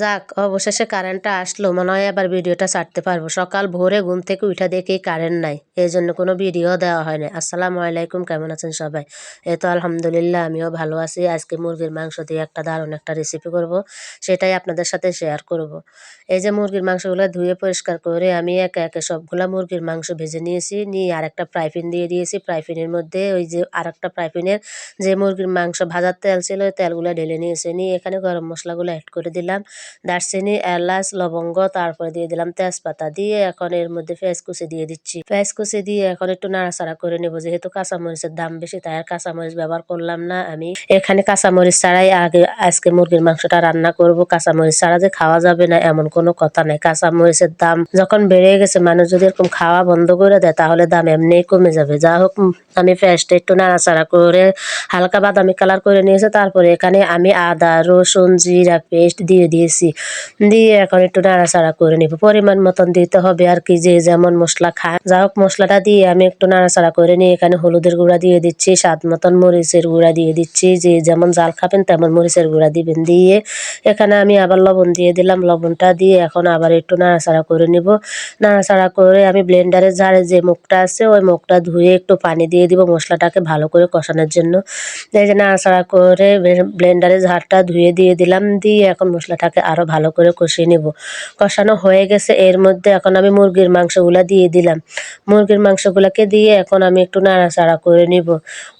যাক, অবশেষে কারেন্টটা আসলো। মনে হয় আবার ভিডিওটা ছাড়তে পারব। সকাল ভোরে ঘুম থেকে উঠা দেখি কারেন্ট নাই। এই জন্য কোনো ভিডিও দেওয়া হয় না আসসালামু আলাইকুম, কেমন আছেন সবাই? এই তো আলহামদুলিল্লাহ, আমিও ভালো আছি। আজকে মুরগির মাংস দিয়ে একটা দারুণ একটা রেসিপি করব। সেটাই আপনাদের সাথে শেয়ার করব। এই যে মুরগির মাংসগুলো ধুয়ে পরিষ্কার করে আমি একে একে সবগুলা মুরগির মাংস ভেজে নিয়েছি। নিয়ে আর একটা প্রাইফিন দিয়ে দিয়েছি। প্রাইফিনের মধ্যে ওই যে আর একটা প্রাইফিনের যে মুরগির মাংস ভাজার তেল ছিল, ওই তেলগুলো ঢেলে নিয়েছি। নিয়ে এখানে গরম মশলাগুলো অ্যাড করে দিলাম। দারচিনি, এলাচ, লবঙ্গ, তারপরে দিয়ে দিলাম তেজপাতা দিয়ে এখন এর মধ্যে পেঁয়াজ কুচি দিয়ে দিচ্ছি। পেঁয়াজ কুচি দিয়ে এখন একটু নাড়াচাড়া করে নেব, যেহেতু কাঁচামরিচের দাম বেশি, তাই আর কাঁচামরিচ ব্যবহার করলাম না আমি। এখানে কাঁচামরিচ ছাড়াই আগে আজকে মুরগির মাংসটা রান্না করব। কাঁচামরিচ ছাড়া যে খাওয়া যাবে না, এমন কোনো কথা নাই। কাঁচামরিচের দাম যখন বেড়ে গেছে, মানুষ যদি এরকম খাওয়া বন্ধ করে দেয়, তাহলে দাম এমনিই কমে যাবে। যা হোক আমি পেঁয়াজটা একটু নাড়াচাড়া করে হালকা বাদামি কালার করে নিয়েছে। তারপরে এখানে আমি আদা, রসুন, জিরা, পেস্ট দিয়ে দিয়েছি। দিয়ে এখন একটু নাড়াচাড়া করে নিব। পরিমাণ মতন দিতে হবে আর কি, যে যেমন মশলা খায়। যা হোক, মশলাটা দিয়ে আমি একটু নাড়াচাড়া করে নিয়ে এখানে হলুদের গুঁড়া দিয়ে দিচ্ছি, স্বাদ মতন মরিচের গুঁড়া দিয়ে দিচ্ছি। যে যেমন জাল খাবেন তেমন মরিচের গুঁড়া দিবেন। দিয়ে এখানে আমি আবার লবণ দিয়ে দিলাম। লবণটা দিয়ে এখন আবার একটু নাড়াচাড়া করে নিব। নাড়াচাড়া করে আমি ব্লেন্ডারের ঝাড়ে যে মুখটা আছে, ওই মুখটা ধুয়ে একটু পানি দিয়ে দিব মশলাটাকে ভালো করে কষানোর জন্য। এই যে নাড়াচাড়া করে ব্লেন্ডারের ঝাড়টা ধুয়ে দিয়ে দিলাম। দিয়ে এখন মশলাটাকে আরও ভালো করে কষিয়ে নিব। কষানো হয়ে গেছে, এর মধ্যে এখন আমি মুরগির মাংসগুলো দিয়ে দিলাম। মুরগির মাংসগুলোকে দিয়ে এখন আমি একটু নাড়াচাড়া করে নিব।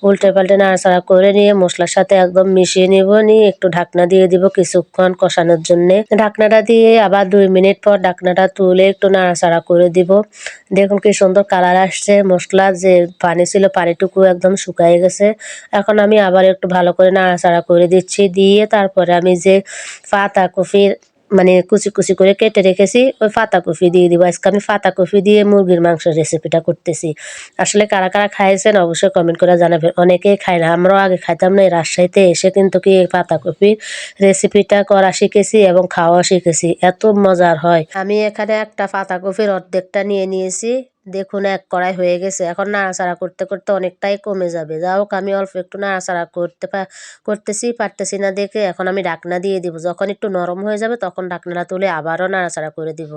উল্টে পাল্টে নাড়াচাড়া করে নিয়ে মশলার সাথে একদম মিশিয়ে নিব, নিয়ে একটু ঢাকনা দিয়ে দিব কিছুক্ষণ কষানোর জন্য। ঢাকনাটা দিয়ে আবার দুই মিনিট পর ঢাকনাটা তুলে একটু নাড়াচাড়া করে দিব। দেখুন কি সুন্দর কালার আসছে, মশলা যে পানি ছিল পানিটুকু একদম শুকায় গেছে। এখন আমি আবার একটু ভালো করে নাড়াচাড়া করে দিচ্ছি, দিয়ে তারপরে আমি যে পাতা কফির মানে কুচি কুচি করে কেটে রেখেছি, ওই পাতা কফি দিয়ে দিব। আজকে আমি পাতা কফি দিয়ে মুরগির মাংসের রেসিপিটা করতেছি। আসলে কারা কারা খাইছেন অবশ্যই কমেন্ট করে জানাবেন। অনেকেই খায় না, আমরাও আগে খাইতাম না, এই রাজশাহীতে এসে কিন্তু কি এই পাতা কফির রেসিপিটা করা শিখেছি এবং খাওয়া শিখেছি। এত মজার হয়। আমি এখানে একটা পাতা কফির অর্ধেকটা নিয়ে নিয়েছি। দেখুন, এক কড়াই হয়ে গেছে। এখন নাড়াচাড়া করতে করতে অনেকটাই কমে যাবে। যা হোক, আমি অল্প একটু নাড়াচাড়া করতে পা, করতেছি, পারতেছি না দেখে এখন আমি ডাকনা দিয়ে দিব। যখন একটু নরম হয়ে যাবে, তখন ডাকনাটা তুলে আবারও নাড়াচাড়া করে দিব।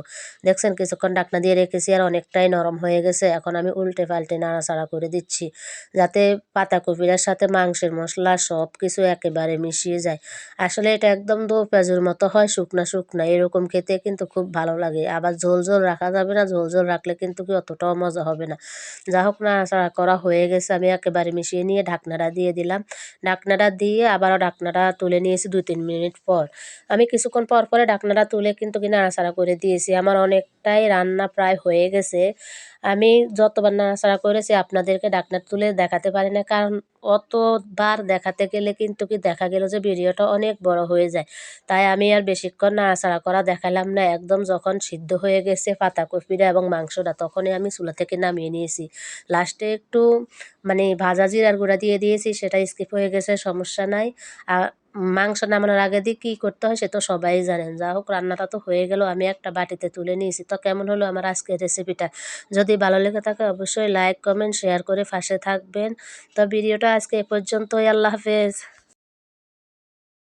দেখছেন, কিছুক্ষণ ডাকনা দিয়ে রেখেছি আর অনেকটাই নরম হয়ে গেছে। এখন আমি উল্টে পাল্টে নাড়াচাড়া করে দিচ্ছি, যাতে পাতাকপিটার সাথে মাংসের মশলা সব কিছু একেবারে মিশিয়ে যায়। আসলে এটা একদম দো পেঁয়াজের মতো হয়, শুকনা শুকনা। এরকম খেতে কিন্তু খুব ভালো লাগে। আবার ঝোল ঝোল রাখা যাবে না। ঝোল ঝোল রাখলে কিন্তু কি অত অতটাও মজা হবে না। যা হোক নাড়াচাড়া করা হয়ে গেছে, আমি একেবারে মিশিয়ে নিয়ে ঢাকনাটা দিয়ে দিলাম। ঢাকনাটা দিয়ে আবারও ঢাকনাটা তুলে নিয়েছি দু তিন মিনিট পর। আমি কিছুক্ষণ পর পরে ঢাকনাটা তুলে কিন্তু কি নাড়াচাড়া করে দিয়েছি। আমার অনেকটাই রান্না প্রায় হয়ে গেছে। আমি যতবার নাড়াচাড়া করেছি, আপনাদেরকে ডাকনা তুলে দেখাতে পারি না। কারণ অতবার দেখাতে গেলে কিন্তু কি দেখা গেল যে ভিডিওটা অনেক বড় হয়ে যায়। তাই আমি আর বেশিক্ষণ নাড়াচাড়া করা দেখালাম না। একদম যখন সিদ্ধ হয়ে গেছে পাতাকপিটা এবং মাংসটা, তখনই আমি চুলা থেকে নামিয়ে নিয়েছি। লাস্টে একটু মানে ভাজা জিরার গুঁড়া দিয়ে দিয়েছি, সেটা স্কিপ হয়ে গেছে, সমস্যা নাই। আর মাংস নামানোর আগে দিয়ে কী করতে হয় সে তো সবাই জানেন। যা হোক, রান্নাটা তো হয়ে গেল, আমি একটা বাটিতে তুলে নিয়েছি। তো কেমন হলো আমার আজকের রেসিপিটা যদি ভালো লেগে থাকে অবশ্যই লাইক কমেন্ট শেয়ার করে পাশে থাকবেন। তো ভিডিওটা আজকে এ পর্যন্তই, আল্লাহ হাফেজ।